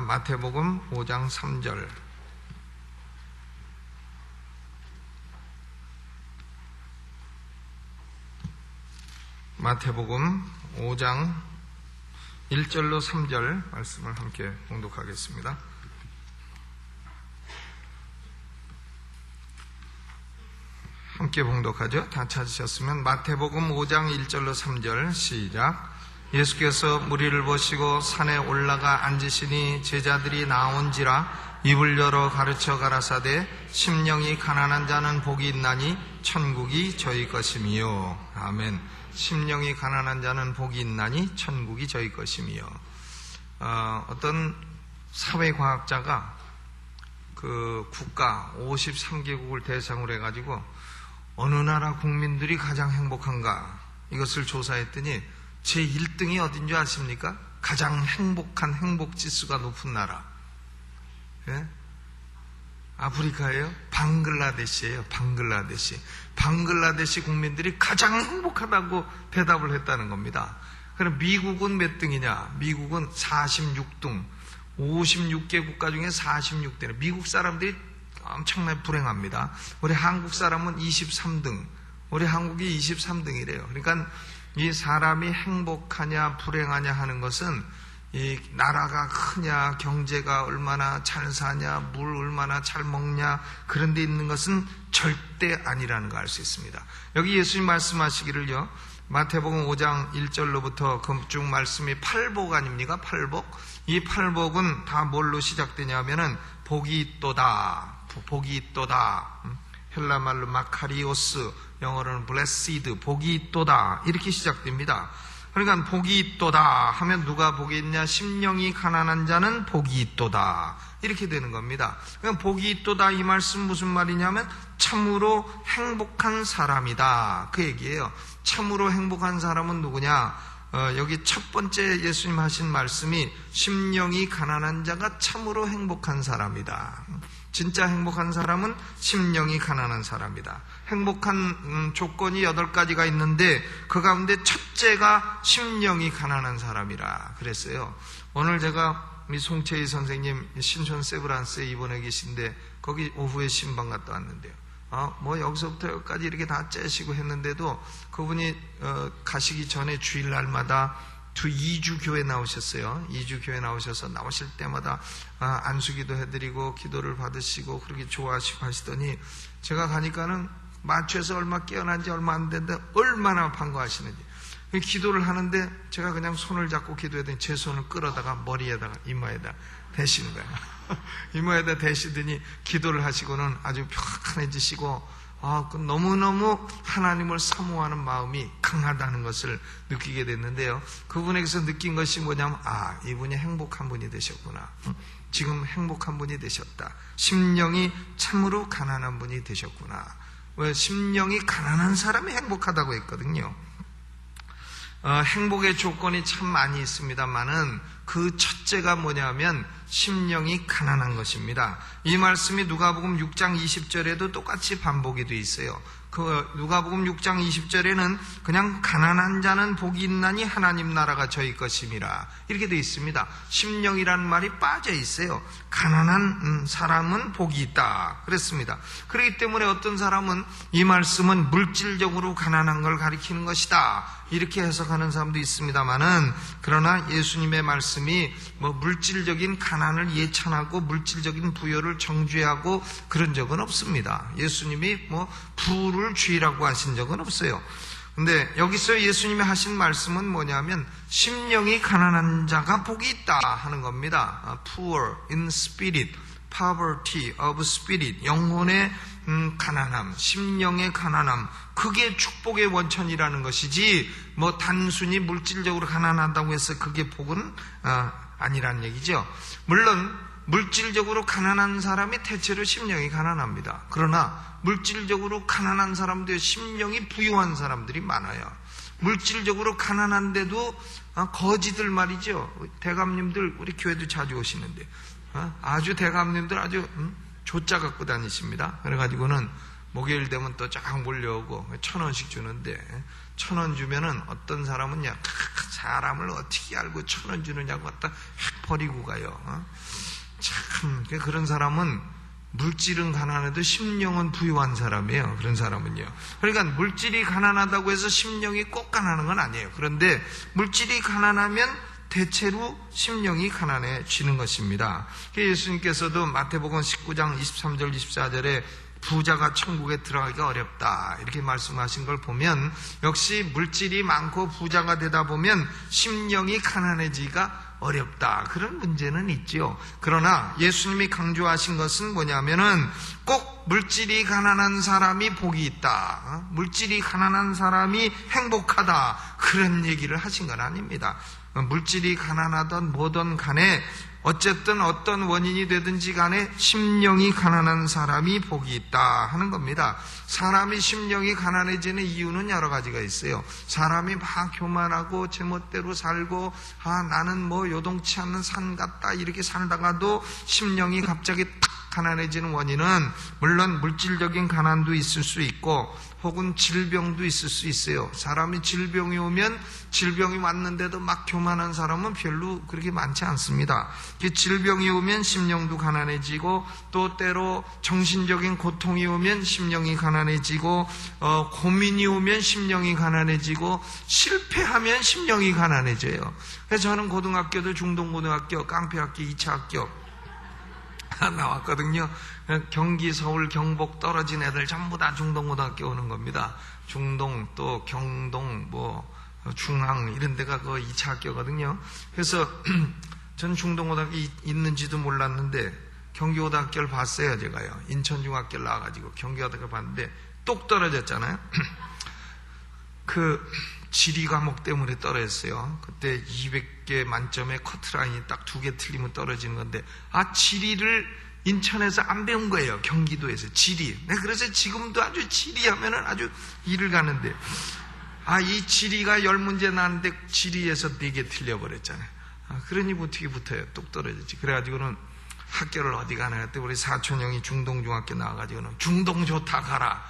마태복음 5장 3절 마태복음 5장 1절로 3절 말씀을 함께 봉독하겠습니다. 함께 봉독하죠. 다 찾으셨으면 마태복음 5장 1절로 3절 시작. 예수께서 무리를 보시고 산에 올라가 앉으시니 제자들이 나온지라 입을 열어 가르쳐 가라사대 심령이 가난한 자는 복이 있나니 천국이 저희 것이미요. 아멘. 심령이 가난한 자는 복이 있나니 천국이 저희 것이미요. 어, 어떤 사회과학자가 그 국가 53개국을 대상으로 해가지고 어느 나라 국민들이 가장 행복한가 이것을 조사했더니 제 1등이 어딘 줄 아십니까? 가장 행복한 행복 지수가 높은 나라. 예? 아프리카예요? 방글라데시예요. 방글라데시. 방글라데시 국민들이 가장 행복하다고 대답을 했다는 겁니다. 그럼 미국은 몇 등이냐? 미국은 46등. 56개 국가 중에 46등. 미국 사람들이 엄청나게 불행합니다. 우리 한국 사람은 23등. 우리 한국이 23등이래요. 그러니까 이 사람이 행복하냐 불행하냐 하는 것은 이 나라가 크냐 경제가 얼마나 잘 사냐 물 얼마나 잘 먹냐 그런 데 있는 것은 절대 아니라는 걸 알 수 있습니다. 여기 예수님 말씀하시기를요. 마태복음 5장 1절로부터 그쭉 말씀이 팔복 아닙니까? 팔복. 이 팔복은 다 뭘로 시작되냐면은 복이 있도다. 복이 있도다. 헬라 말로 마카리오스, 영어로는 blessed, 복이 있도다. 이렇게 시작됩니다. 그러니까 복이 있도다 하면 누가 복이 있냐? 심령이 가난한 자는 복이 있도다. 이렇게 되는 겁니다. 그러니까 복이 있도다 이 말씀 무슨 말이냐면 참으로 행복한 사람이다. 그 얘기예요. 참으로 행복한 사람은 누구냐? 어, 여기 첫 번째 예수님 하신 말씀이 심령이 가난한 자가 참으로 행복한 사람이다. 진짜 행복한 사람은 심령이 가난한 사람이다. 행복한 음, 조건이 여덟 가지가 있는데 그 가운데 첫째가 심령이 가난한 사람이라 그랬어요. 오늘 제가 미 송채희 선생님 신촌 세브란스에 입원해 계신데 거기 오후에 신방 갔다 왔는데요. 어, 뭐 여기서부터 여기까지 이렇게 다 째시고 했는데도 그분이 어, 가시기 전에 주일날마다 두 2주 교회 나오셨어요. 2주 교회 나오셔서 나오실 때마다 아, 안수기도 해드리고 기도를 받으시고 그렇게 좋아하시고 하시더니 제가 가니까는 마취해서 얼마 깨어난 지 얼마 안 됐는데 얼마나 반가워하시는지 기도를 하는데 제가 그냥 손을 잡고 기도했더니 제 손을 끌어다가 머리에다가 이마에다 대시는 거예요. 이마에다 대시더니 기도를 하시고는 아주 편해지시고 아, 그 너무너무 하나님을 사모하는 마음이 강하다는 것을 느끼게 됐는데요. 그분에게서 느낀 것이 뭐냐면, 아, 이분이 행복한 분이 되셨구나. 지금 행복한 분이 되셨다. 심령이 참으로 가난한 분이 되셨구나. 왜 심령이 가난한 사람이 행복하다고 했거든요. 어, 행복의 조건이 참 많이 있습니다만은 그 첫째가 뭐냐면 심령이 가난한 것입니다. 이 말씀이 누가복음 6장 20절에도 똑같이 반복이 되어 있어요. 그 누가복음 6장 20절에는 그냥 가난한 자는 복이 있나니 하나님 나라가 저희 것임이라 이렇게 되어 있습니다. 심령이라는 말이 빠져 있어요. 가난한 음, 사람은 복이 있다 그랬습니다. 그렇기 때문에 어떤 사람은 이 말씀은 물질적으로 가난한 걸 가리키는 것이다 이렇게 해석하는 사람도 있습니다만은 그러나 예수님의 말씀이 뭐 물질적인 가난을 예찬하고 물질적인 부여를 정죄하고 그런 적은 없습니다. 예수님이 뭐 부를 주의라고 하신 적은 없어요. 근데 여기서 예수님이 하신 말씀은 뭐냐면 심령이 가난한 자가 복이 있다 하는 겁니다. Poor in spirit, poverty of spirit, 영혼의 음, 가난함, 심령의 가난함, 그게 축복의 원천이라는 것이지, 뭐 단순히 물질적으로 가난하다고 해서 그게 복은 어, 아니라는 얘기죠. 물론 물질적으로 가난한 사람이 대체로 심령이 가난합니다. 그러나 물질적으로 가난한 사람들, 심령이 부유한 사람들이 많아요. 물질적으로 가난한데도 어, 거지들 말이죠. 대감님들 우리 교회도 자주 오시는데 어, 아주 대감님들 아주 음, 조자 갖고 다니십니다. 그래가지고는 목요일 되면 또 쫙 몰려오고 천 원씩 주는데 천 원 주면은 어떤 사람은요 사람을 어떻게 알고 천 원 주느냐고 갖다 확 버리고 가요. 어? 참 그런 사람은 물질은 가난해도 심령은 부유한 사람이에요. 그런 사람은요. 그러니까 물질이 가난하다고 해서 심령이 꼭 가난한 건 아니에요. 그런데 물질이 가난하면 대체로 심령이 가난해지는 것입니다. 예수님께서도 마태복음 19장 23절 24절에 부자가 천국에 들어가기가 어렵다 이렇게 말씀하신 걸 보면 역시 물질이 많고 부자가 되다 보면 심령이 가난해지기가 어렵다 그런 문제는 있지요. 그러나 예수님이 강조하신 것은 뭐냐면은 꼭 물질이 가난한 사람이 복이 있다. 어? 물질이 가난한 사람이 행복하다. 그런 얘기를 하신 건 아닙니다. 어, 물질이 가난하던 뭐든 간에 어쨌든 어떤 원인이 되든지 간에 심령이 가난한 사람이 복이 있다 하는 겁니다. 사람이 심령이 가난해지는 이유는 여러 가지가 있어요. 사람이 막 교만하고 제멋대로 살고 아 나는 뭐 요동치 않는 산 같다 이렇게 살다가도 심령이 갑자기 탁 가난해지는 원인은 물론 물질적인 가난도 있을 수 있고 혹은 질병도 있을 수 있어요. 사람이 질병이 오면 질병이 왔는데도 막 교만한 사람은 별로 그렇게 많지 않습니다. 질병이 오면 심령도 가난해지고 또 때로 정신적인 고통이 오면 심령이 가난해지고 어, 고민이 오면 심령이 가난해지고 실패하면 심령이 가난해져요. 그래서 저는 고등학교도 중동고등학교, 깡패학교, 2차 학교 나왔거든요. 경기, 서울, 경북 떨어진 애들 전부 다 중동고등학교 오는 겁니다. 중동, 또 경동, 뭐, 중앙, 이런 데가 그 2차 학교거든요. 그래서 전 중동고등학교 있는지도 몰랐는데 경기고등학교를 봤어요, 제가요. 인천중학교를 나와가지고 경기고등학교 봤는데 똑 떨어졌잖아요. 그 지리 과목 때문에 떨어졌어요. 그때 200개 만점에 커트라인이 딱 두 개 틀리면 떨어지는 건데, 아, 지리를 인천에서 안 배운 거예요. 경기도에서. 지리. 네, 그래서 지금도 아주 지리 하면은 아주 일을 가는데, 아, 이 지리가 열 문제 나는데 지리에서 네 개 틀려버렸잖아요. 아, 그러니 어떻게 붙어요? 똑 떨어지지. 그래가지고는 학교를 어디 가나 했더니 우리 사촌 형이 중동 중학교 나와가지고는 중동 좋다 가라.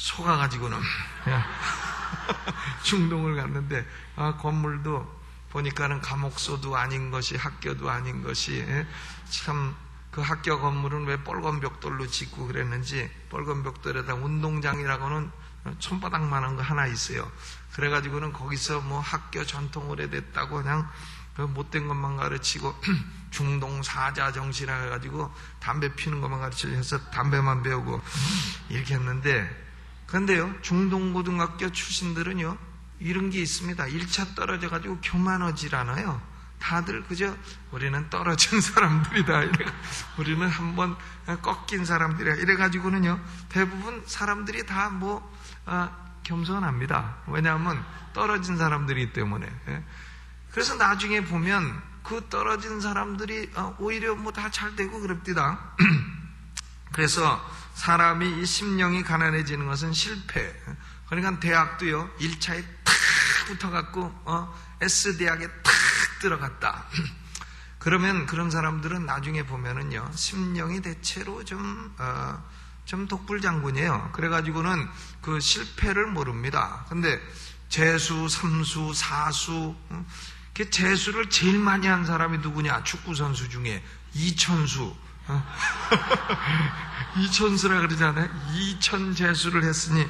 속아가지고는. 중동을 갔는데 아, 건물도 보니까는 감옥소도 아닌 것이 학교도 아닌 것이 예? 참그 학교 건물은 왜 빨간 벽돌로 짓고 그랬는지 빨간 벽돌에다 운동장이라고는 손바닥만한 거 하나 있어요. 그래가지고는 거기서 뭐 학교 전통 오래됐다고 그냥 그 못된 것만 가르치고 중동 사자 정신이라 해가지고 담배 피는 것만 가르치면서 담배만 배우고 이렇게 했는데 그런데요, 중동고등학교 출신들은요, 이런 게 있습니다. 1차 떨어져가지고 교만하질 않아요. 다들 그저 우리는 떨어진 사람들이다. 이래, 우리는 한번 꺾인 사람들이야. 이래가지고는요, 대부분 사람들이 다 뭐, 아, 겸손합니다. 왜냐하면 떨어진 사람들이기 때문에. 예. 그래서 나중에 보면 그 떨어진 사람들이 어, 오히려 뭐 다 잘 되고 그럽디다. 그래서 사람이 이 심령이 가난해지는 것은 실패. 그러니까 대학도요, 1차에 탁 붙어갖고, 어, S대학에 탁 들어갔다. 그러면 그런 사람들은 나중에 보면은요, 심령이 대체로 좀, 어, 좀 독불장군이에요. 그래가지고는 그 실패를 모릅니다. 근데 재수, 삼수, 사수, 어? 재수를 제일 많이 한 사람이 누구냐? 축구선수 중에 이천수. 어? 이천수라 그러잖아요. 이천 재수를 했으니.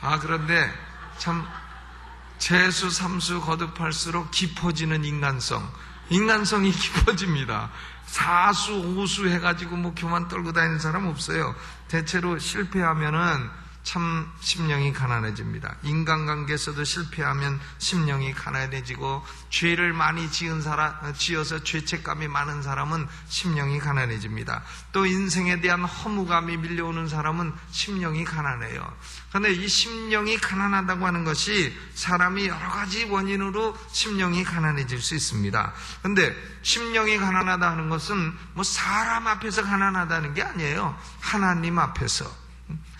아, 그런데 참, 재수, 삼수 거듭할수록 깊어지는 인간성. 인간성이 깊어집니다. 사수, 오수 해가지고 뭐 교만 떨고 다니는 사람 없어요. 대체로 실패하면은 참 심령이 가난해집니다. 인간관계에서도 실패하면 심령이 가난해지고 죄를 많이 지은 사람, 지어서 죄책감이 많은 사람은 심령이 가난해집니다. 또 인생에 대한 허무감이 밀려오는 사람은 심령이 가난해요. 그런데 이 심령이 가난하다고 하는 것이 사람이 여러 가지 원인으로 심령이 가난해질 수 있습니다. 그런데 심령이 가난하다 하는 것은 뭐 사람 앞에서 가난하다는 게 아니에요. 하나님 앞에서.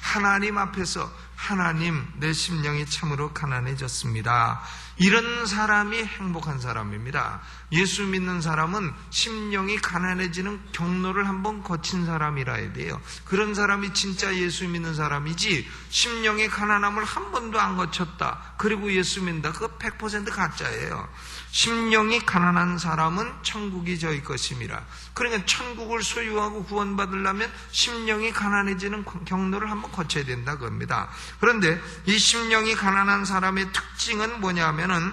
하나님 앞에서 하나님 내 심령이 참으로 가난해졌습니다. 이런 사람이 행복한 사람입니다. 예수 믿는 사람은 심령이 가난해지는 경로를 한번 거친 사람이라 해야 돼요. 그런 사람이 진짜 예수 믿는 사람이지 심령의 가난함을 한 번도 안 거쳤다. 그리고 예수 믿는다. 그거 100% 가짜예요. 심령이 가난한 사람은 천국이 저희 것임이라. 그러니까 천국을 소유하고 구원받으려면 심령이 가난해지는 경로를 한번 거쳐야 된다 겁니다. 그런데 이 심령이 가난한 사람의 특징은 뭐냐면은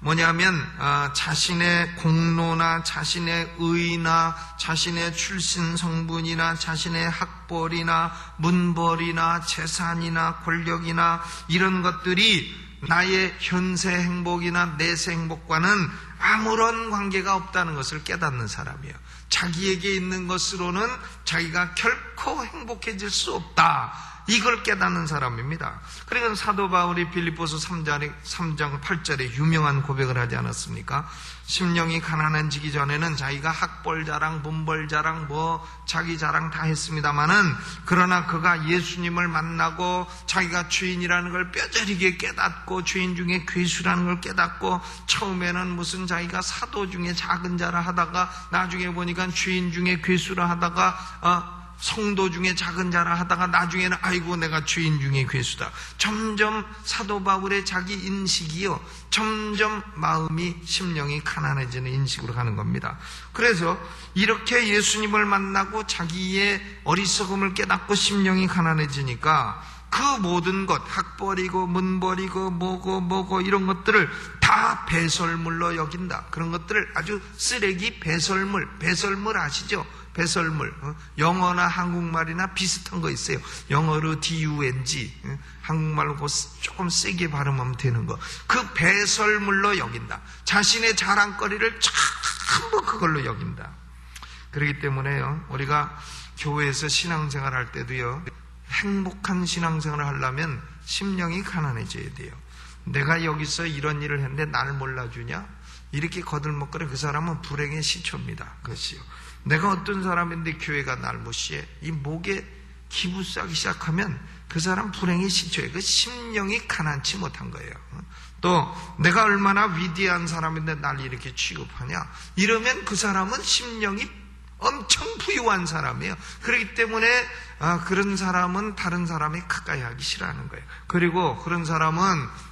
뭐냐면 아, 자신의 공로나 자신의 의나 자신의 출신 성분이나 자신의 학벌이나 문벌이나 재산이나 권력이나 이런 것들이 나의 현세 행복이나 내세 행복과는 아무런 관계가 없다는 것을 깨닫는 사람이에요. 자기에게 있는 것으로는 자기가 결코 행복해질 수 없다. 이걸 깨닫는 사람입니다. 그러니까 사도 바울이 빌립보서 3장, 3장 8절에 유명한 고백을 하지 않았습니까? 심령이 가난해지기 전에는 자기가 학벌 자랑, 문벌 자랑, 뭐 자기 자랑 다 했습니다마는 그러나 그가 예수님을 만나고 자기가 주인이라는 걸 뼈저리게 깨닫고 주인 중에 괴수라는 걸 깨닫고 처음에는 무슨 자기가 사도 중에 작은 자라 하다가 나중에 보니까 주인 중에 괴수라 하다가 어, 성도 중에 작은 자라 하다가 나중에는 아이고 내가 주인 중에 괴수다. 점점 사도 바울의 자기 인식이요. 점점 마음이 심령이 가난해지는 인식으로 가는 겁니다. 그래서 이렇게 예수님을 만나고 자기의 어리석음을 깨닫고 심령이 가난해지니까 그 모든 것, 학벌이고 문벌이고 뭐고 뭐고 이런 것들을 다 배설물로 여긴다. 그런 것들을 아주 쓰레기 배설물, 배설물 아시죠? 배설물. 어? 영어나 한국말이나 비슷한 거 있어요. 영어로 D-U-N-G. 어? 한국말로 조금 세게 발음하면 되는 거. 그 배설물로 여긴다. 자신의 자랑거리를 전부 그걸로 여긴다. 그렇기 때문에요. 우리가 교회에서 신앙생활 할 때도요. 행복한 신앙생활을 하려면 심령이 가난해져야 돼요. 내가 여기서 이런 일을 했는데 나를 몰라주냐? 이렇게 거들먹거려 그 사람은 불행의 시초입니다. 그것이요. 내가 어떤 사람인데 교회가 날 무시해. 이 목에 기부 싸기 시작하면 그 사람 불행의 시초에 그 심령이 가난치 못한 거예요. 또 내가 얼마나 위대한 사람인데 날 이렇게 취급하냐? 이러면 그 사람은 심령이 엄청 부유한 사람이에요. 그렇기 때문에 아, 그런 사람은 다른 사람이 가까이 하기 싫어하는 거예요. 그리고 그런 사람은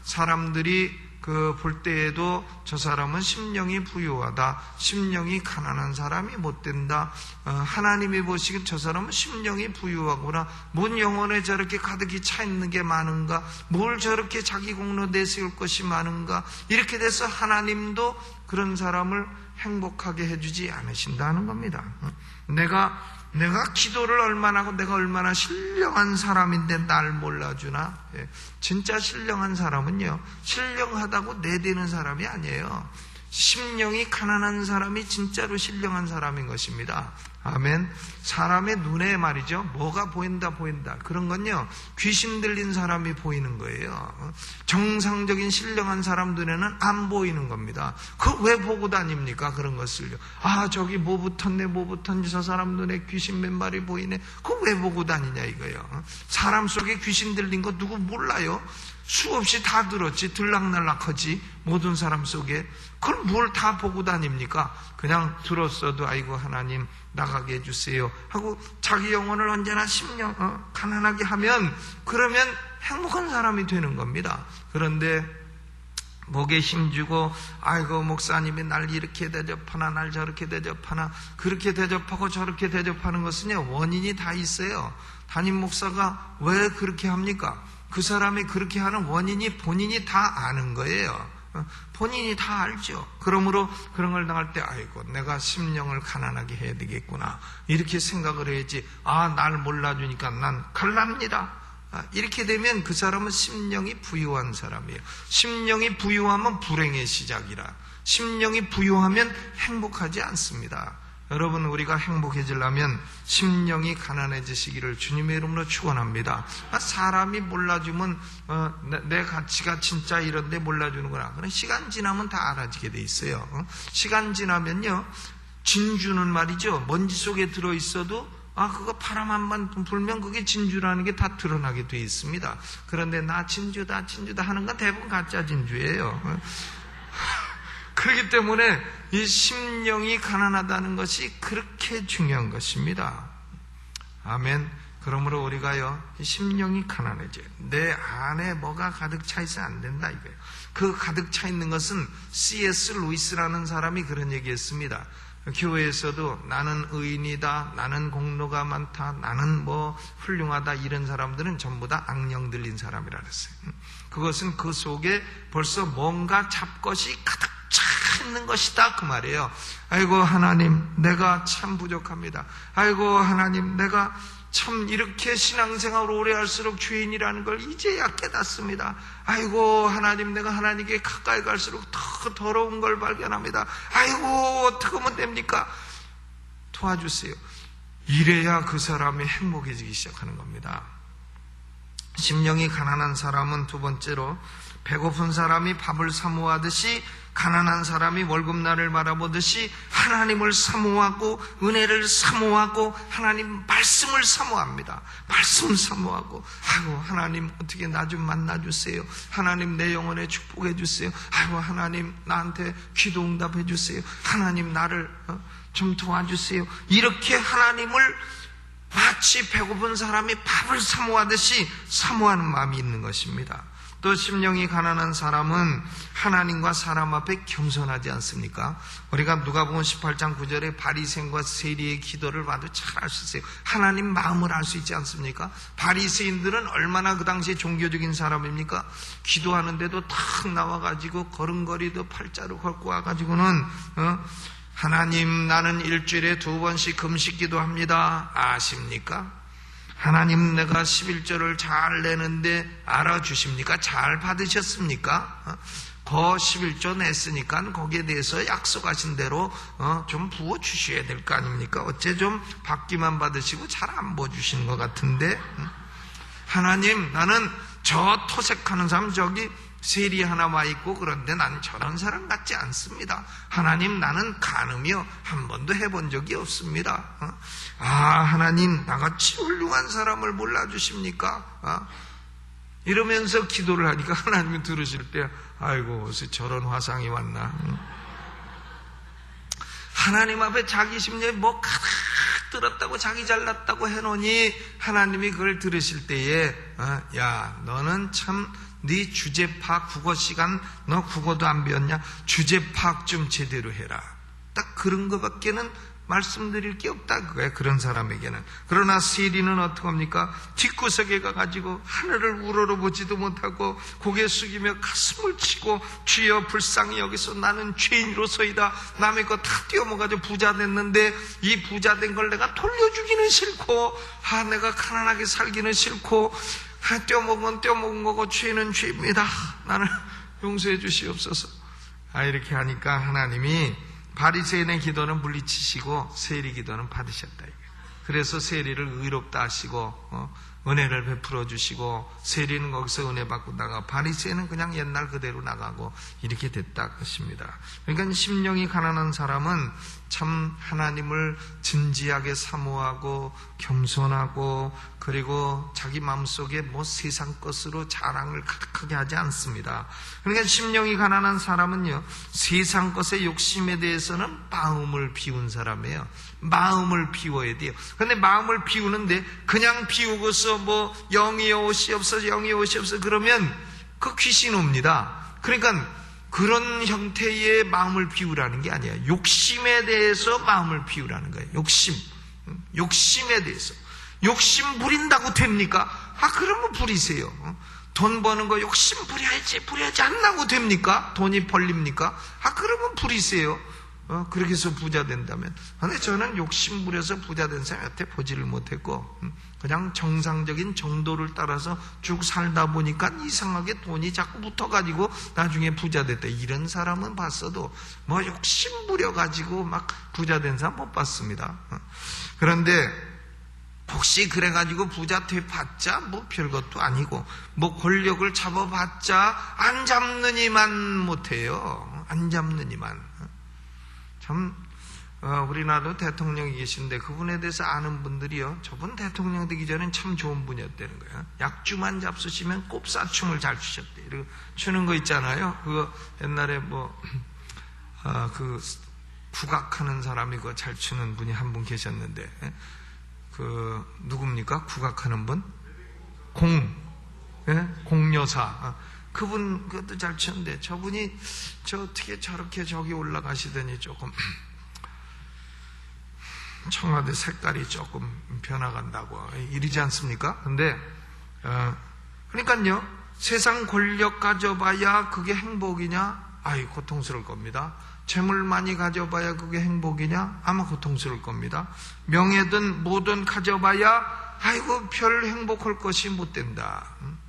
사람들이 그 볼 때에도 저 사람은 심령이 부유하다, 심령이 가난한 사람이 못 된다. 어, 하나님이 보시기 저 사람은 심령이 부유하구나. 뭔 영혼에 저렇게 가득히 차 있는 게 많은가? 뭘 저렇게 자기 공로 내세울 것이 많은가? 이렇게 돼서 하나님도 그런 사람을 행복하게 해주지 않으신다는 겁니다. 내가 내가 기도를 얼마나 하고 내가 얼마나 신령한 사람인데 날 몰라주나? 예, 진짜 신령한 사람은요, 신령하다고 내대는 사람이 아니에요. 심령이 가난한 사람이 진짜로 신령한 사람인 것입니다. 아멘. 사람의 눈에 말이죠. 뭐가 보인다, 보인다. 그런 건요, 귀신 들린 사람이 보이는 거예요. 정상적인 신령한 사람 눈에는 안 보이는 겁니다. 그 왜 보고 다닙니까? 그런 것을요. 아, 저기 뭐 붙었네, 뭐 붙었는지 저 사람 눈에 귀신 몇 마리 보이네. 그 왜 보고 다니냐, 이거요. 사람 속에 귀신 들린 거 누구 몰라요? 수없이 다 들었지, 들락날락하지, 모든 사람 속에. 그걸 뭘 다 보고 다닙니까? 그냥 들었어도, 아이고, 하나님, 나가게 해주세요. 하고 자기 영혼을 언제나 심령, 어, 가난하게 하면, 그러면 행복한 사람이 되는 겁니다. 그런데, 목에 힘주고, 아이고, 목사님이 날 이렇게 대접하나, 날 저렇게 대접하나, 그렇게 대접하고 저렇게 대접하는 것은요, 원인이 다 있어요. 담임 목사가 왜 그렇게 합니까? 그 사람이 그렇게 하는 원인이 본인이 다 아는 거예요. 본인이 다 알죠. 그러므로 그런 걸 당할 때, 아이고, 내가 심령을 가난하게 해야 되겠구나. 이렇게 생각을 해야지. 아, 날 몰라주니까 난 갈랍니다. 아, 이렇게 되면 그 사람은 심령이 부유한 사람이에요. 심령이 부유하면 불행의 시작이라. 심령이 부유하면 행복하지 않습니다. 여러분 우리가 행복해지려면 심령이 가난해지시기를 주님의 이름으로 축원합니다. 아, 사람이 몰라주면 어, 내 가치가 진짜 이런데 몰라주는구나. 그런 시간 지나면 다 알아지게 돼 있어요. 어? 시간 지나면요 진주는 말이죠 먼지 속에 들어 있어도 아, 그거 바람 한 번 불면 그게 진주라는 게 다 드러나게 돼 있습니다. 그런데 나 진주다, 진주다 하는 건 대부분 가짜 진주예요. 그렇기 때문에 이 심령이 가난하다는 것이 그렇게 중요한 것입니다. 아멘. 그러므로 우리가요, 이 심령이 가난해져요. 내 안에 뭐가 가득 차 있어 안 된다, 이거예요. 그 가득 차 있는 것은 C.S. 루이스라는 사람이 그런 얘기 했습니다. 교회에서도 나는 의인이다, 나는 공로가 많다, 나는 뭐 훌륭하다, 이런 사람들은 전부 다 악령 들린 사람이라 그랬어요. 그것은 그 속에 벌써 뭔가 잡것이 가득 차 있는 것이다, 그 말이에요. 아이고, 하나님, 내가 참 부족합니다. 아이고, 하나님, 내가 참 이렇게 신앙생활을 오래 할수록 죄인이라는 걸 이제야 깨닫습니다. 아이고 하나님 내가 하나님께 가까이 갈수록 더 더러운 걸 발견합니다. 아이고 어떻게 하면 됩니까? 도와주세요. 이래야 그 사람이 행복해지기 시작하는 겁니다. 심령이 가난한 사람은 두 번째로 배고픈 사람이 밥을 사모하듯이 가난한 사람이 월급날을 바라보듯이 하나님을 사모하고 은혜를 사모하고 하나님 말씀을 사모합니다. 말씀 사모하고 아이고 하나님 어떻게 나 좀 만나 주세요. 하나님 내 영혼에 축복해 주세요. 아이고 하나님 나한테 기도 응답해 주세요. 하나님 나를 어, 좀 도와주세요. 이렇게 하나님을 마치 배고픈 사람이 밥을 사모하듯이 사모하는 마음이 있는 것입니다. 또 심령이 가난한 사람은 하나님과 사람 앞에 겸손하지 않습니까? 우리가 누가복음 18장 9절에 바리새인과 세리의 기도를 봐도 잘 알 수 있어요. 하나님 마음을 알 수 있지 않습니까? 바리새인들은 얼마나 그 당시에 종교적인 사람입니까? 기도하는데도 탁 나와 가지고 걸음걸이도 팔자로 걷고 와 가지고는 어? 하나님 나는 일주일에 두 번씩 금식 기도합니다. 아십니까? 하나님 내가 11절을 잘 내는데 알아주십니까? 잘 받으셨습니까? 어? 거 11조 냈으니까 거기에 대해서 약속하신 대로 어, 좀 부어 주셔야 될 거 아닙니까? 어째 좀 받기만 받으시고 잘 안 부어 주시는 것 같은데 음? 하나님 나는 저 토색하는 사람 저기 세리 하나 와 있고 그런데 난 저런 사람 같지 않습니다. 하나님 나는 간음이요 한 번도 해본 적이 없습니다. 어? 아 하나님 나같이 훌륭한 사람을 몰라주십니까? 어? 이러면서 기도를 하니까 하나님이 들으실 때 아이고 어서 저런 화상이 왔나? 응? 하나님 앞에 자기 심령에 뭐 가득 들었다고 자기 잘났다고 해놓으니 하나님이 그걸 들으실 때에 어, 야 너는 참 네 주제 파악 국어 시간 너 국어도 안 배웠냐? 주제 파악 좀 제대로 해라. 딱 그런 것밖에는 말씀드릴 게 없다 그거야 그런 사람에게는. 그러나 세리는 어떡합니까? 뒷구석에 가가지고 하늘을 우러러보지도 못하고 고개 숙이며 가슴을 치고 주여 불쌍히 여기서 나는 죄인으로서이다. 남의 거다 띄어먹어가지고 부자 됐는데 이 부자 된 걸 내가 돌려주기는 싫고 아 내가 가난하게 살기는 싫고 아, 떼어먹은 떼어먹은 거고 죄는 죄입니다 나는 용서해 주시옵소서 아 이렇게 하니까 하나님이 바리새인의 기도는 물리치시고 세리 기도는 받으셨다. 그래서 세리를 의롭다 하시고 어, 은혜를 베풀어 주시고 세리는 거기서 은혜 받고 나가 바리새인은 그냥 옛날 그대로 나가고 이렇게 됐다 것입니다. 그러니까 심령이 가난한 사람은 참 하나님을 진지하게 사모하고 겸손하고 그리고 자기 마음속에 뭐 세상 것으로 자랑을 가득하게 하지 않습니다. 그러니까 심령이 가난한 사람은요 세상 것의 욕심에 대해서는 마음을 비운 사람이에요. 마음을 비워야 돼요. 근데 마음을 비우는데 그냥 비우고서 뭐 영이 옷이 없어 영이 옷이 없어 그러면 그 귀신 옵니다. 그러니까 그런 형태의 마음을 비우라는 게 아니야. 욕심에 대해서 마음을 비우라는 거예요. 욕심. 욕심에 대해서. 욕심 부린다고 됩니까? 아, 그러면 부리세요. 돈 버는 거 욕심 부려야지, 부려야지 안 나고 됩니까? 돈이 벌립니까? 아, 그러면 부리세요. 어, 그렇게 해서 부자 된다면. 근데 저는 욕심 부려서 부자 된 사람 여태 보지를 못했고, 음, 그냥 정상적인 정도를 따라서 쭉 살다 보니까 이상하게 돈이 자꾸 붙어가지고 나중에 부자 됐다. 이런 사람은 봤어도 뭐 욕심 부려가지고 막 부자 된 사람 못 봤습니다. 어. 그런데 혹시 그래가지고 부자 돼봤자 뭐 별것도 아니고 뭐 권력을 잡아봤자 안 잡느니만 못해요. 안 잡느니만. 참 어, 우리나라도 대통령이 계신데 그분에 대해서 아는 분들이요. 저분 대통령 되기 전엔 참 좋은 분이었다는 거예요. 약주만 잡수시면 꼽사춤을 잘 추셨대. 이렇게 추는 거 있잖아요. 그거 옛날에 뭐, 아, 그, 국악하는 사람이 그거 잘 추는 분이 한 분 계셨는데, 예? 그, 누굽니까? 국악하는 분? 공, 예? 공여사. 아, 그분, 그것도 잘 추는데, 저분이 저 어떻게 저렇게 저기 올라가시더니 조금, 청와대 색깔이 조금 변화간다고 이러지 않습니까? 근데 어, 그러니까요 세상 권력 가져봐야 그게 행복이냐? 아이 고통스러울 겁니다. 재물 많이 가져봐야 그게 행복이냐? 아마 고통스러울 겁니다. 명예든 뭐든 가져봐야 아이고 별 행복할 것이 못 된다. 음?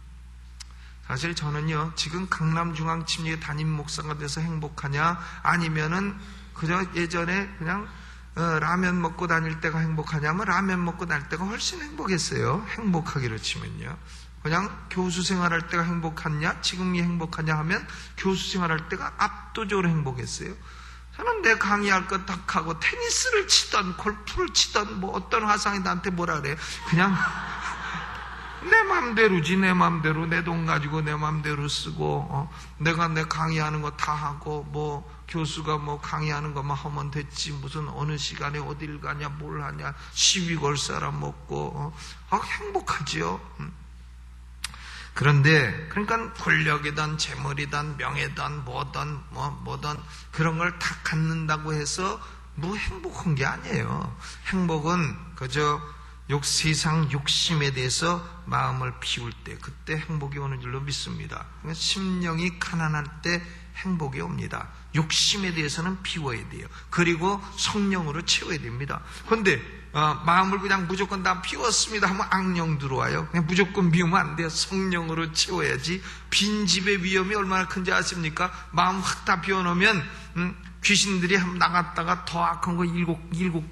사실 저는요 지금 강남중앙 침례 담임 목사가 돼서 행복하냐 아니면은 그저 예전에 그냥 어, 라면 먹고 다닐 때가 행복하냐면 라면 먹고 다닐 때가 훨씬 행복했어요. 행복하기로 치면요. 그냥 교수 생활할 때가 행복하냐, 지금이 행복하냐 하면 교수 생활할 때가 압도적으로 행복했어요. 저는 내 강의할 거딱 하고 테니스를 치던 골프를 치던 뭐 어떤 화상이 나한테 뭐라 그래. 그냥 내 맘대로지 내 맘대로. 내 돈 가지고 내 맘대로 쓰고 어, 내가 내 강의하는 거 다 하고 뭐 교수가 뭐 강의하는 것만 하면 됐지. 무슨 어느 시간에 어딜 가냐 뭘 하냐. 시위 걸 사람 먹고 어, 아, 행복하지요? 음. 그런데 그러니까 권력이든 재물이든 명예든 뭐든 뭐 뭐든 그런 걸 다 갖는다고 해서 뭐 행복한 게 아니에요. 행복은 그저 욕, 세상 욕심에 대해서 마음을 비울 때, 그때 행복이 오는 줄로 믿습니다. 그러니까 심령이 가난할 때 행복이 옵니다. 욕심에 대해서는 비워야 돼요. 그리고 성령으로 채워야 됩니다. 그런데 어, 마음을 그냥 무조건 다 비웠습니다 하면 악령 들어와요. 그냥 무조건 비우면 안 돼요. 성령으로 채워야지. 빈 집의 위험이 얼마나 큰지 아십니까? 마음 확 다 비워놓으면 음, 귀신들이 한번 나갔다가 더 악한 거 일곱 일곱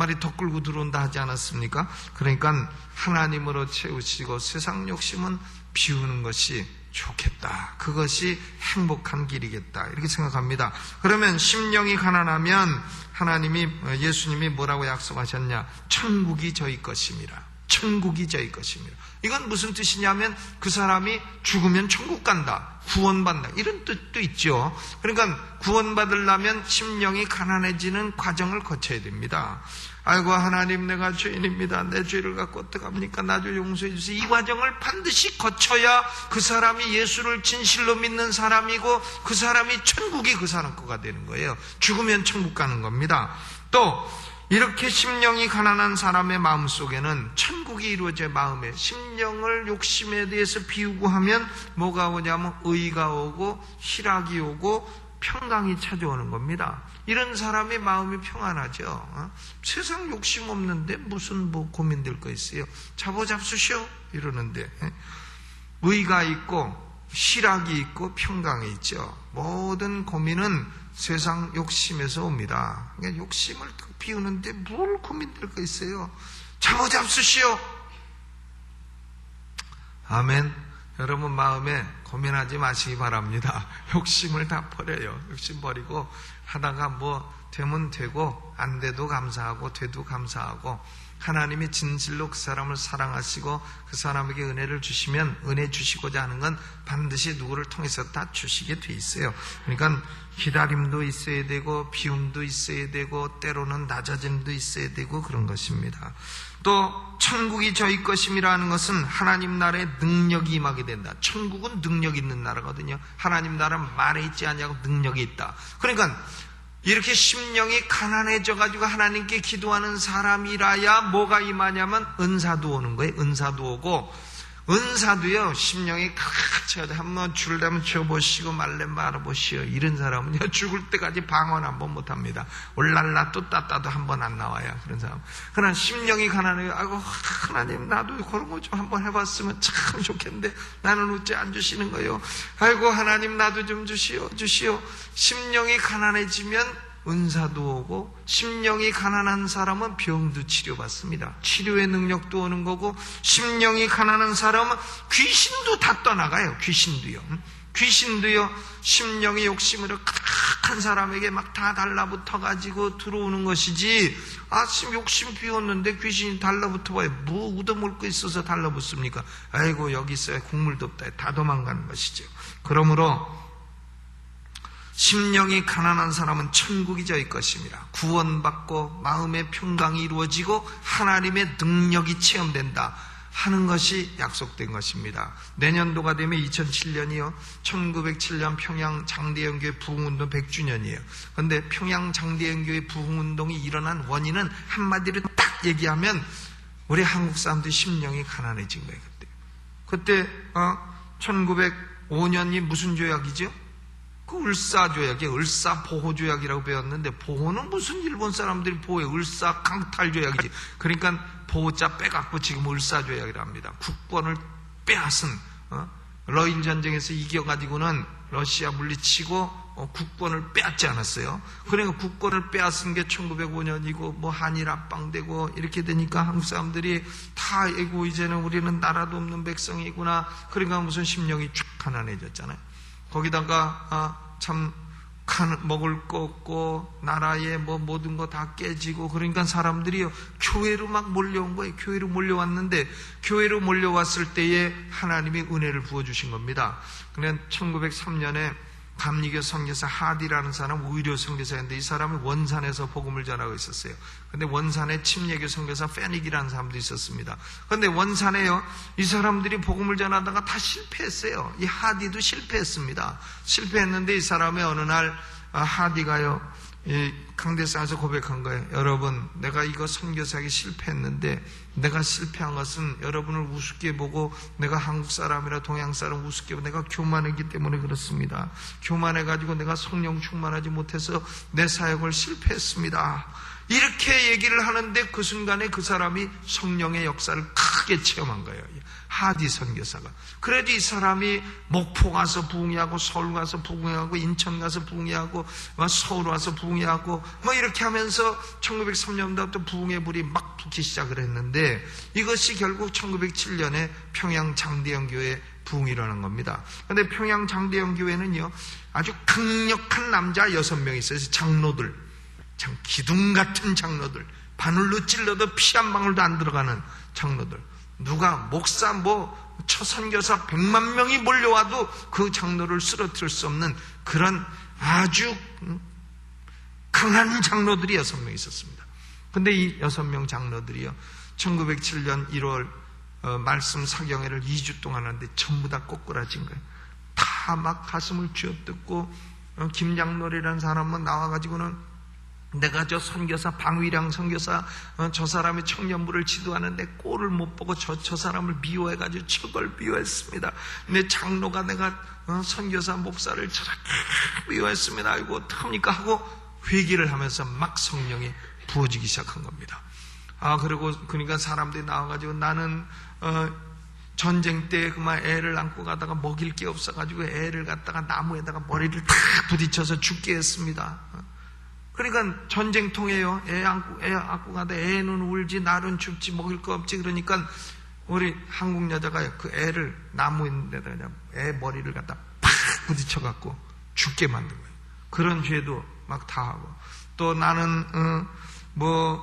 말이 더 끌고 들어온다 하지 않았습니까? 그러니까 하나님으로 채우시고 세상 욕심은 비우는 것이 좋겠다. 그것이 행복한 길이겠다. 이렇게 생각합니다. 그러면 심령이 가난하면 하나님이 예수님이 뭐라고 약속하셨냐? 천국이 저희 것입니다. 천국이 저희 것입니다. 이건 무슨 뜻이냐면 그 사람이 죽으면 천국 간다. 구원받는다. 이런 뜻도 있죠. 그러니까 구원받으려면 심령이 가난해지는 과정을 거쳐야 됩니다. 아이고 하나님 내가 죄인입니다. 내 죄를 갖고 어떡합니까? 나 좀 용서해 주세요. 이 과정을 반드시 거쳐야 그 사람이 예수를 진실로 믿는 사람이고 그 사람이 천국이 그 사람 거가 되는 거예요. 죽으면 천국 가는 겁니다. 또 이렇게 심령이 가난한 사람의 마음 속에는 천국이 이루어져 마음에 심령을 욕심에 대해서 비우고 하면 뭐가 오냐면 의가 오고 희락이 오고 평강이 찾아오는 겁니다. 이런 사람의 마음이 평안하죠. 어? 세상 욕심 없는데 무슨 뭐 고민될 거 있어요. 잡어 잡수시오 이러는데 예? 의가 있고 희락이 있고 평강이 있죠. 모든 고민은 세상 욕심에서 옵니다. 그러니까 욕심을 비우는데 뭘 고민될 거 있어요. 잡어 잡수시오. 아멘. 여러분 마음에 고민하지 마시기 바랍니다. 욕심을 다 버려요. 욕심 버리고 하다가 뭐 되면 되고 안 돼도 감사하고 돼도 감사하고 하나님이 진실로 그 사람을 사랑하시고 그 사람에게 은혜를 주시면 은혜 주시고자 하는 건 반드시 누구를 통해서 다 주시게 돼 있어요. 그러니까 기다림도 있어야 되고 비움도 있어야 되고 때로는 낮아짐도 있어야 되고 그런 것입니다. 또 천국이 저희 것임이라는 것은 하나님 나라의 능력이 임하게 된다. 천국은 능력 있는 나라거든요. 하나님 나라는 말에 있지 않냐고 능력이 있다. 그러니까 이렇게 심령이 가난해져 가지고 하나님께 기도하는 사람이라야 뭐가 임하냐면 은사도 오는 거예요. 은사도 오고 은사도요 심령이 같이 한번 줄려면 쳐보시고 말려면 말아보시오. 이런 사람은요 죽을 때까지 방언 한 번 못합니다. 올랄라 또 따따도 한 번 안 나와요. 그런 사람. 그러나 심령이 가난해요. 아이고 하나님 나도 그런 거 좀 한번 해봤으면 참 좋겠는데 나는 어째 안 주시는 거예요. 아이고 하나님 나도 좀 주시오 주시오. 심령이 가난해지면 은사도 오고 심령이 가난한 사람은 병도 치료받습니다. 치료의 능력도 오는 거고 심령이 가난한 사람은 귀신도 다 떠나가요. 귀신도요. 귀신도요, 심령의 욕심으로 가득한 사람에게 막 다 달라붙어 가지고 들어오는 것이지, 아침 욕심 비웠는데 귀신이 달라붙어 봐요. 뭐 얻어먹을 거 있어서 달라붙습니까? 아이고, 여기 있어야 국물도 없다. 다 도망가는 것이죠. 그러므로, 심령이 가난한 사람은 천국이 저일 것입니다. 구원받고 마음의 평강이 이루어지고 하나님의 능력이 체험된다. 하는 것이 약속된 것입니다. 내년도가 되면 2007년이요. 1907년 평양 장대연교회 부흥운동 100주년이에요. 그런데 평양 장대연교회 부흥운동이 일어난 원인은 한마디로 딱 얘기하면 우리 한국 사람들이 심령이 가난해진 거예요. 그때. 그때 어, 1905년이 무슨 조약이죠? 그 을사조약이 을사보호조약이라고 배웠는데 보호는 무슨 일본 사람들이 보호해? 을사강탈조약이지. 그러니까 보호자 빼갖고 지금 을사조약이라 합니다. 국권을 빼앗은 어? 러일 전쟁에서 이겨가지고는 러시아 물리치고 어, 국권을 빼앗지 않았어요. 그러니까 국권을 빼앗은 게 1905년이고 뭐 한일 합방되고 이렇게 되니까 한국 사람들이 다 에고 이제는 우리는 나라도 없는 백성이구나. 그러니까 무슨 심령이 쭉 가난해졌잖아요 거기다가 아, 참 먹을 거 없고 나라에 뭐 모든 거 다 깨지고 그러니까 사람들이요 교회로 막 몰려온 거예요. 교회로 몰려왔는데 교회로 몰려왔을 때에 하나님이 은혜를 부어 주신 겁니다. 그냥 1903년에 감리교 선교사 하디라는 사람 의료 선교사였는데 이 사람이 원산에서 복음을 전하고 있었어요. 근데 원산에 침례교 선교사 페닉이라는 사람도 있었습니다. 근데 원산에요 이 사람들이 복음을 전하다가 다 실패했어요. 이 하디도 실패했습니다. 실패했는데 이 사람이 어느 날 아, 하디가요 강대상에서 고백한 거예요. 여러분, 내가 이거 선교사 하기 실패했는데 내가 실패한 것은 여러분을 우습게 보고 내가 한국 사람이라 동양 사람 우습게 보고 내가 교만했기 때문에 그렇습니다. 교만해가지고 내가 성령 충만하지 못해서 내 사역을 실패했습니다. 이렇게 얘기를 하는데 그 순간에 그 사람이 성령의 역사를 크게 체험한 거예요. 하디 선교사가. 그래도 이 사람이 목포 가서 부흥회하고 서울 가서 부흥회하고 인천 가서 부흥회하고 서울 와서 부흥회하고 뭐 이렇게 하면서 1903년도부터 부흥회 불이 막 붙기 시작을 했는데 이것이 결국 1907년에 평양 장대영 교회 부흥이 일어난 겁니다. 그런데 평양 장대영 교회는요 아주 강력한 남자 여섯 명 있어요. 장로들. 참 기둥 같은 장로들. 바늘로 찔러도 피 한 방울도 안 들어가는 장로들. 누가 목사 뭐 처선교사 100만 명이 몰려와도 그 장로를 쓰러뜨릴 수 없는 그런 아주 강한 장로들이 여섯 명 있었습니다. 근데 이 여섯 명 장로들이요. 1907년 1월 어, 말씀 사경회를 2주 동안 하는데 전부 다 꼬꾸라진 거예요. 다 막 가슴을 쥐어뜯고 어, 김장놀이라는 사람은 나와가지고는 내가 저 선교사 방위량 선교사 어, 저 사람의 청년부를 지도하는데 꼴을 못 보고 저, 저 사람을 미워해가지고 저걸 미워했습니다. 내 장로가 내가 어, 선교사 목사를 저렇게 미워했습니다. 이거 어떡합니까 하고 회개를 하면서 막 성령이 부어지기 시작한 겁니다. 아 그리고 그러니까 사람들이 나와가지고 나는 어, 전쟁 때 그만 애를 안고 가다가 먹일 게 없어가지고 애를 갖다가 나무에다가 머리를 탁 부딪혀서 죽게 했습니다. 그러니까 전쟁통에요. 애 안고, 애 안고 가다 애는 울지, 날은 춥지, 먹을 거 없지. 그러니까 우리 한국 여자가 그 애를 나무 있는 데다 그냥 애 머리를 갖다 팍 부딪혀갖고 죽게 만든 거예요. 그런 죄도 막 다 하고. 또 나는, 어, 뭐,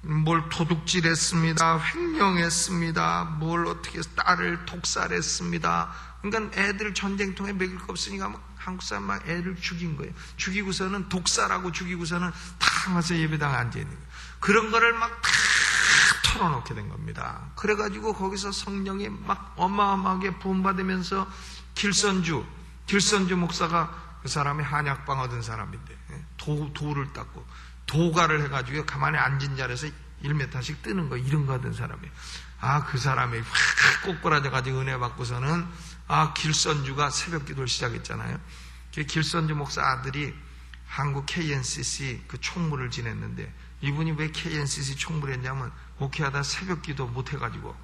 뭘 도둑질했습니다. 횡령했습니다. 뭘 어떻게 딸을 독살했습니다. 그러니까 애들 전쟁통에 먹일 거 없으니까 막 한국 사람 막 애를 죽인 거예요. 죽이고서는 독살하고 죽이고서는 다 가서 예배당에 앉아 있는 거예요. 그런 거를 막 다 털어놓게 된 겁니다. 그래가지고 거기서 성령이 막 어마어마하게 부음받으면서 길선주, 길선주 목사가 그 사람이 한약방 얻은 사람인데 예, 도, 도를 닦고 도가를 해가지고 가만히 앉은 자리에서 1m씩 뜨는 거 이런 거 하던 사람이에요. 아, 그 사람이 확 꼬꾸라져가지고 은혜 받고서는 아, 길선주가 새벽 기도를 시작했잖아요. 그 길선주 목사 아들이 한국 KNCC 그 총무를 지냈는데 이분이 왜 KNCC 총무를 했냐면 목회하다 새벽 기도 못 해가지고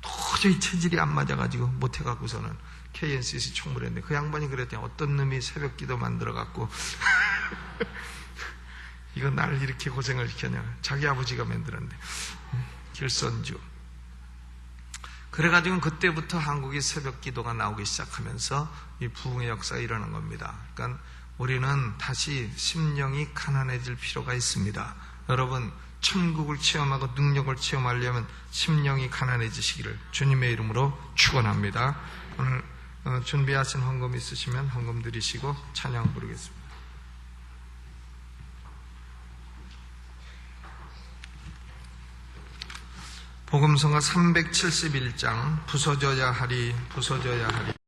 도저히 체질이 안 맞아가지고 못 해갖고서는 KNCC 총무를 했는데 그 양반이 그랬더니 어떤 놈이 새벽 기도 만들어갖고 이거 나를 이렇게 고생을 시켰냐. 자기 아버지가 만들었는데 음, 길선주 그래가지고 그때부터 한국이 새벽 기도가 나오기 시작하면서 이 부흥의 역사가 일어난 겁니다. 그러니까 우리는 다시 심령이 가난해질 필요가 있습니다. 여러분, 천국을 체험하고 능력을 체험하려면 심령이 가난해지시기를 주님의 이름으로 축원합니다. 오늘 어, 준비하신 헌금 있으시면 헌금 드리시고 찬양 부르겠습니다. 복음성가 371장 부서져야 하리 부서져야 하리